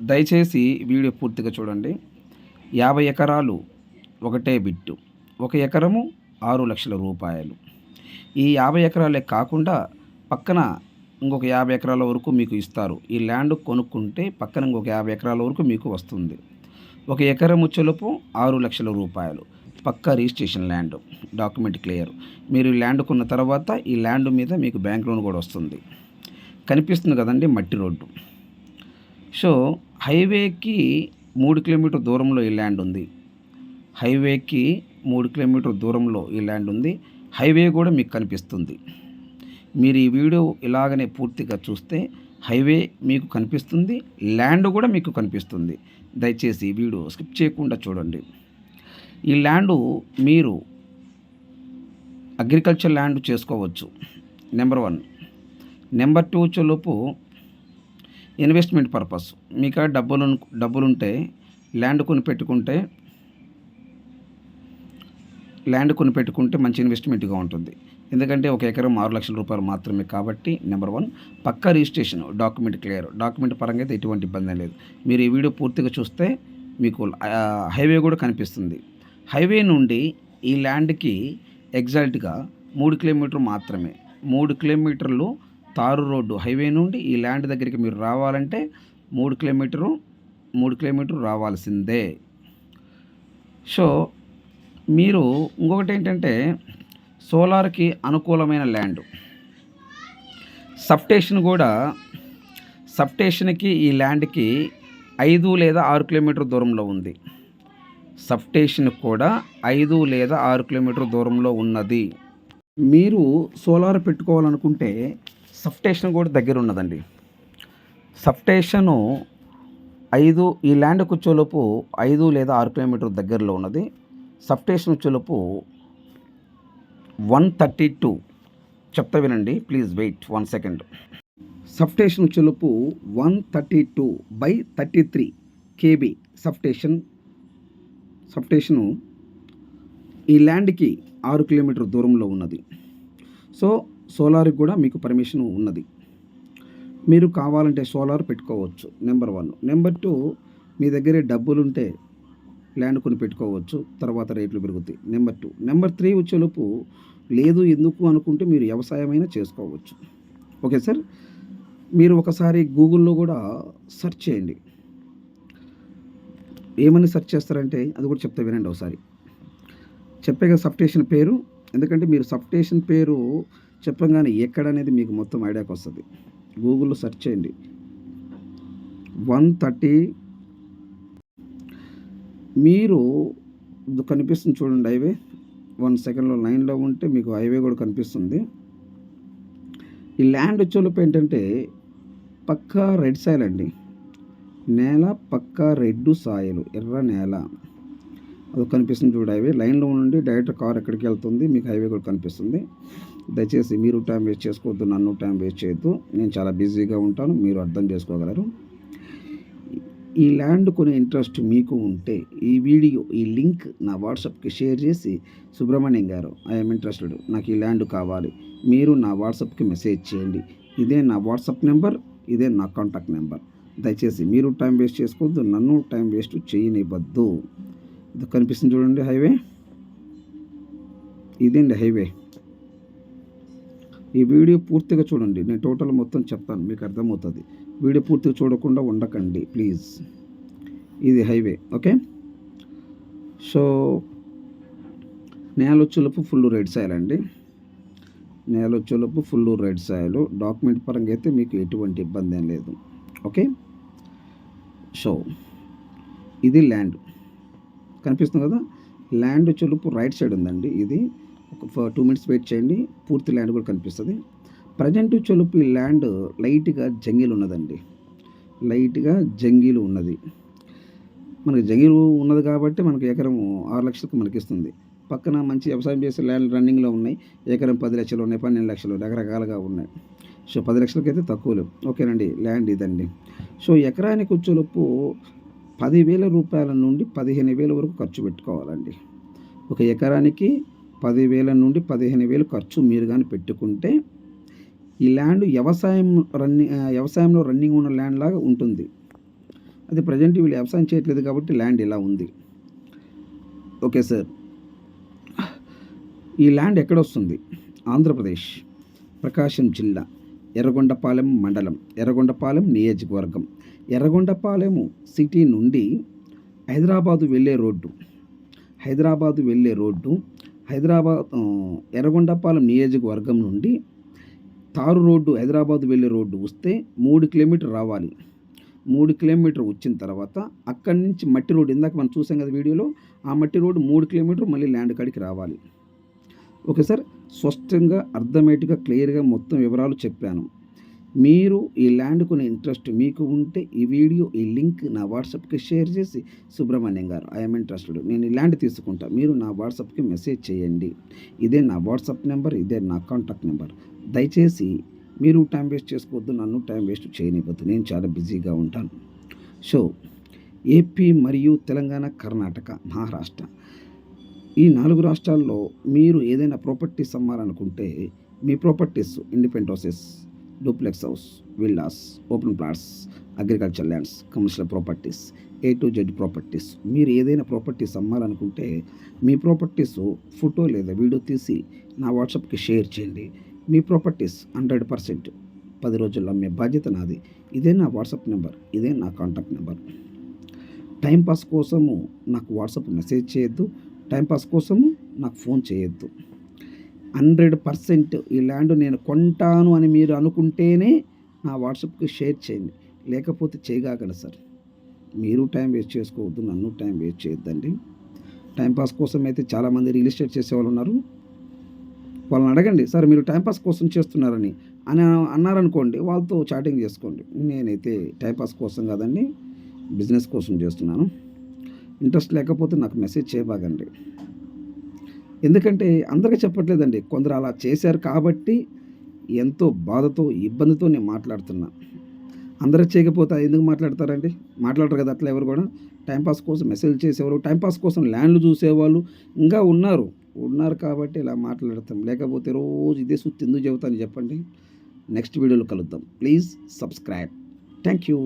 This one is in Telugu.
దయచేసి వీడియో పూర్తిగా చూడండి. యాభై ఎకరాలు ఒకటే బిట్టు. ఒక ఎకరము ఆరు లక్షల రూపాయలు. ఈ యాభై ఎకరాలే కాకుండా పక్కన ఇంకొక యాభై ఎకరాల వరకు మీకు ఇస్తారు. ఈ ల్యాండ్ కొనుక్కుంటే పక్కన ఇంకొక యాభై ఎకరాల వరకు మీకు వస్తుంది. ఒక ఎకరము చెలుపు ఆరు లక్షల రూపాయలు. పక్కా రిజిస్ట్రేషన్ ల్యాండ్. Document clear. మీరు ఈ ల్యాండ్ కొన్న తర్వాత ఈ ల్యాండ్ మీద మీకు బ్యాంక్ లోన్ కూడా వస్తుంది. కనిపిస్తుంది కదండి మట్టి రోడ్డు. సో హైవేకి మూడు కిలోమీటర్ దూరంలో ఈ ల్యాండ్ ఉంది. హైవేకి మూడు కిలోమీటర్ దూరంలో ఈ ల్యాండ్ ఉంది. హైవే కూడా మీకు కనిపిస్తుంది. మీరు ఈ వీడియో ఇలాగనే పూర్తిగా చూస్తే హైవే మీకు కనిపిస్తుంది. ల్యాండ్ కూడా మీకు కనిపిస్తుంది. దయచేసి ఈ వీడియో స్కిప్ చేయకుండా చూడండి. ఈ ల్యాండ్ మీరు అగ్రికల్చర్ ల్యాండ్ చేసుకోవచ్చు. Number one. నెంబర్ టూ చొలుపు ఇన్వెస్ట్మెంట్ పర్పస్. మీకు డబ్బులు డబ్బులుంటే ల్యాండ్ కొని పెట్టుకుంటే ల్యాండ్ కొని పెట్టుకుంటే మంచి ఇన్వెస్ట్మెంట్గా ఉంటుంది. ఎందుకంటే ఒక ఎకరం ఆరు లక్షల రూపాయలు మాత్రమే కాబట్టి నెంబర్ వన్ పక్క రిజిస్ట్రేషన్ డాక్యుమెంట్ క్లియర్. డాక్యుమెంట్ పరంగా అయితే ఎటువంటి ఇబ్బంది లేదు. మీరు ఈ వీడియో పూర్తిగా చూస్తే మీకు హైవే కూడా కనిపిస్తుంది. హైవే నుండి ఈ ల్యాండ్కి ఎగ్జాక్ట్గా మూడు కిలోమీటర్లు మాత్రమే. మూడు కిలోమీటర్లు తారు రోడ్డు హైవే నుండి ఈ ల్యాండ్ దగ్గరికి మీరు రావాలంటే మూడు కిలోమీటరు మూడు కిలోమీటర్ రావాల్సిందే. సో మీరు ఇంకొకటి ఏంటంటే సోలార్కి అనుకూలమైన ల్యాండ్. సబ్స్టేషన్ కూడా సబ్స్టేషన్కి ఈ ల్యాండ్కి ఐదు లేదా ఆరు కిలోమీటర్ దూరంలో ఉంది. సబ్స్టేషన్ కూడా ఐదు లేదా ఆరు కిలోమీటర్ దూరంలో ఉన్నది. మీరు సోలార్ పెట్టుకోవాలనుకుంటే సబ్స్టేషన్ కూడా దగ్గర ఉన్నదండి. సబ్స్టేషను ఐదు ఈ ల్యాండ్ కూర్చోలోపు ఐదు లేదా ఆరు కిలోమీటర్ దగ్గరలో ఉన్నది. సబ్స్టేషన్ వచ్చేలోపు వన్ థర్టీ టూ. చెప్తా వినండి please wait one second. Substation వచ్చేలోపు one thirty two by thirty three KB substation. Substation ఈ ల్యాండ్కి ఆరు కిలోమీటర్ దూరంలో ఉన్నది. సో సోలార్కి కూడా మీకు పర్మిషన్ ఉన్నది. మీరు కావాలంటే సోలార్ పెట్టుకోవచ్చు నెంబర్ వన్. నెంబర్ టూ మీ దగ్గరే డబ్బులుంటే ల్యాండ్ కొని పెట్టుకోవచ్చు తర్వాత రేట్లు పెరుగుతాయి. Number two. నెంబర్ త్రీ వచ్చేలోపు లేదు ఎందుకు అనుకుంటే మీరు వ్యవసాయమైనా చేసుకోవచ్చు. Okay sir? మీరు ఒకసారి గూగుల్లో కూడా సెర్చ్ చేయండి. ఏమని సెర్చ్ చేస్తారంటే అది కూడా చెప్తే వినండి ఒకసారి. చెప్పే కదా సబ్స్టేషన్ పేరు ఎందుకంటే మీరు సబ్స్టేషన్ పేరు చెప్పగానే ఎక్కడ అనేది మీకు మొత్తం ఐడియాకి వస్తుంది. గూగుల్లో సెర్చ్ చేయండి. వన్ థర్టీ మీరు ఇది కనిపిస్తుంది చూడండి హైవే. వన్ సెకండ్లో లైన్లో ఉంటే మీకు హైవే కూడా కనిపిస్తుంది. ఈ ల్యాండ్ వచ్చేలోపు ఏంటంటే పక్కా రెడ్ సాయిల్ అండి. నేల పక్కా రెడ్ సాయిలు ఎర్ర నేల. అది కనిపిస్తుంది చూడు హైవే. లైన్లో ఉండి డైరెక్ట్ కార్ ఎక్కడికి వెళ్తుంది మీకు హైవే కూడా కనిపిస్తుంది. దయచేసి మీరు టైం వేస్ట్ చేసుకోవద్దు నన్ను టైం వేస్ట్ చేయొద్దు. నేను చాలా బిజీగా ఉంటాను మీరు అర్థం చేసుకోగలరు. ఈ ల్యాండ్ కొనే ఇంట్రెస్ట్ మీకు ఉంటే ఈ వీడియో ఈ లింక్ నా వాట్సాప్కి షేర్ చేసి సుబ్రహ్మణ్యం గారు ఐఎమ్ ఇంట్రెస్టెడ్ నాకు ఈ ల్యాండ్ కావాలి. మీరు నా వాట్సాప్కి మెసేజ్ చేయండి. ఇదే నా వాట్సాప్ నెంబర్ ఇదే నా కాంటాక్ట్ నెంబర్. దయచేసి మీరు టైం వేస్ట్ చేసుకోవద్దు నన్ను టైం వేస్ట్ చేయనివ్వద్దు. ఇది కనిపిస్తుంది చూడండి హైవే. ఇదండి హైవే. ఈ వీడియో పూర్తిగా చూడండి. నేను టోటల్ మొత్తం చెప్తాను. మీకు అర్థమవుతుంది. వీడియో పూర్తిగా చూడకుండా ఉండకండి ప్లీజ్. ఇది హైవే ఓకే? సో నేలొచ్చులపు ఫుల్ రెడ్ సాయిల్ అండి. నేలొచ్చులపు ఫుల్ రెడ్ సాయిల్. డాక్యుమెంట్ పరంగా అయితే మీకు ఎటువంటి ఇబ్బంది ఏం లేదు. ఓకే? సో ఇది ల్యాండ్. కనిపిస్తుంది కదా? ల్యాండ్ చెలుపు రైట్ సైడ్ ఉందండి ఇది. ఒక టూ మినిట్స్ వెయిట్ చేయండి. పూర్తి ల్యాండ్ కూడా కనిపిస్తుంది. ప్రజెంట్ చెలుపు ఈ ల్యాండ్ లైట్గా జంగిల్ ఉన్నదండి. లైట్గా జంగిలు ఉన్నది. మనకి జంగిలు ఉన్నది కాబట్టి మనకు ఎకరం ఆరు లక్షలకు మనకి ఇస్తుంది పక్కన మంచి వ్యవసాయం చేసే ల్యాండ్ రన్నింగ్లో ఉన్నాయి. ఎకరం పది లక్షలు ఉన్నాయి పన్నెండు లక్షలు రకరకాలుగా ఉన్నాయి. సో పది లక్షలకైతే తక్కువలు ఓకేనండి ల్యాండ్ ఇదండి. సో ఎకరానికి వచ్చేలోపు పదివేల రూపాయల నుండి పదిహేను వేల వరకు ఖర్చు పెట్టుకోవాలండి. ఒక ఎకరానికి పదివేల నుండి పదిహేను వేలు ఖర్చు మీరు కానీ పెట్టుకుంటే ఈ ల్యాండ్ వ్యవసాయం రన్నింగ్ వ్యవసాయంలో రన్నింగ్ ఉన్న ల్యాండ్ లాగా ఉంటుంది. అది ప్రజెంట్ వీళ్ళు వ్యవసాయం చేయట్లేదు కాబట్టి ల్యాండ్ ఇలా ఉంది. Okay sir. ఈ ల్యాండ్ ఎక్కడ వస్తుంది ఆంధ్రప్రదేశ్ ప్రకాశం జిల్లా ఎర్రగొండపాలెం మండలం ఎర్రగొండపాలెం నియోజకవర్గం. ఎర్రగొండపాలెం సిటీ నుండి హైదరాబాదు వెళ్ళే రోడ్డు హైదరాబాదు వెళ్ళే రోడ్డు హైదరాబాద్ ఎర్రగొండపాలెం నియోజకవర్గం నుండి తారు రోడ్డు హైదరాబాద్ వెళ్ళే రోడ్డు వస్తే మూడు కిలోమీటర్ రావాలి. మూడు కిలోమీటర్ వచ్చిన తర్వాత అక్కడి నుంచి మట్టి రోడ్డు ఇందాక మనం చూసాం కదా వీడియోలో ఆ మట్టి రోడ్డు మూడు కిలోమీటర్ మళ్ళీ ల్యాండ్ కాడికి రావాలి. ఓకే సార్ స్పష్టంగా అర్థమేటిగా క్లియర్గా మొత్తం వివరాలు చెప్పాను. మీరు ఈ ల్యాండ్ కొనే ఇంట్రెస్ట్ మీకు ఉంటే ఈ వీడియో ఈ లింక్ నా వాట్సాప్కి షేర్ చేసి సుబ్రహ్మణ్యం గారు ఐఎమ్ ఇంట్రెస్టెడ్. నేను ఈ ల్యాండ్ తీసుకుంటా. మీరు నా వాట్సాప్కి మెసేజ్ చేయండి. ఇదే నా వాట్సాప్ నెంబర్ ఇదే నా కాంటాక్ట్ నెంబర్. దయచేసి మీరు టైం వేస్ట్ చేసుకోవద్దు నన్ను టైం వేస్ట్ చేయనివ్వద్దు. నేను చాలా బిజీగా ఉంటాను. సో ఏపీ మరియు తెలంగాణ కర్ణాటక మహారాష్ట్ర. ఈ నాలుగు రాష్ట్రాల్లో మీరు ఏదైనా ప్రాపర్టీస్ అమ్మాలనుకుంటే మీ properties independent houses duplex house villas open plots agriculture lands commercial properties A to Z properties మీరు ఏదైనా ప్రాపర్టీస్ అమ్మాలనుకుంటే మీ ప్రాపర్టీస్ ఫోటో లేదా వీడియో తీసి నా వాట్సాప్కి షేర్ చేయండి. మీ ప్రాపర్టీస్ హండ్రెడ్ పర్సెంట్ పది రోజుల్లో అమ్మే బాధ్యత నాది. ఇదే నా వాట్సాప్ నెంబర్ ఇదే నా కాంటాక్ట్ నెంబర్ టైంపాస్ కోసము నాకు వాట్సాప్ మెసేజ్ చేయొద్దు. టైంపాస్ కోసము నాకు ఫోన్ చేయొద్దు. హండ్రెడ్ పర్సెంట్ ఈ ల్యాండ్ నేను కొంటాను అని మీరు అనుకుంటేనే నా వాట్సాప్కి షేర్ చేయండి. లేకపోతే చేయగాకండి సార్. మీరు టైం వేస్ట్ చేసుకోవద్దు నన్ను టైం వేస్ట్ చేయొద్దండి. టైంపాస్ కోసం అయితే చాలామంది రియల్ ఎస్టేట్ చేసేవాళ్ళు ఉన్నారు. వాళ్ళని అడగండి సార్ మీరు టైంపాస్ కోసం చేస్తున్నారని అని అన్నారనుకోండి వాళ్ళతో చాటింగ్ చేసుకోండి. నేనైతే టైంపాస్ కోసం కాదండి బిజినెస్ కోసం చేస్తున్నాను. ఇంట్రెస్ట్ లేకపోతే నాకు మెసేజ్ చేయబాగండి ఎందుకంటే అందరికీ చెప్పట్లేదండి కొందరు అలా చేశారు కాబట్టి ఎంతో బాధతో ఇబ్బందితో నేను మాట్లాడుతున్నా. అందరూ చేయకపోతే ఎందుకు మాట్లాడతారండి? మాట్లాడరు కదా అట్లా ఎవరు కూడా. టైంపాస్ కోసం మెసేజ్ చేసేవారు టైంపాస్ కోసం ల్యాండ్లు చూసేవాళ్ళు ఇంకా ఉన్నారు. ఉన్నారు కాబట్టి ఇలా మాట్లాడతాం. లేకపోతే రోజు ఇదే సుత్తి ఎందుకు చెబుతాను చెప్పండి? నెక్స్ట్ వీడియోలో కలుద్దాం. Please subscribe. Thank you.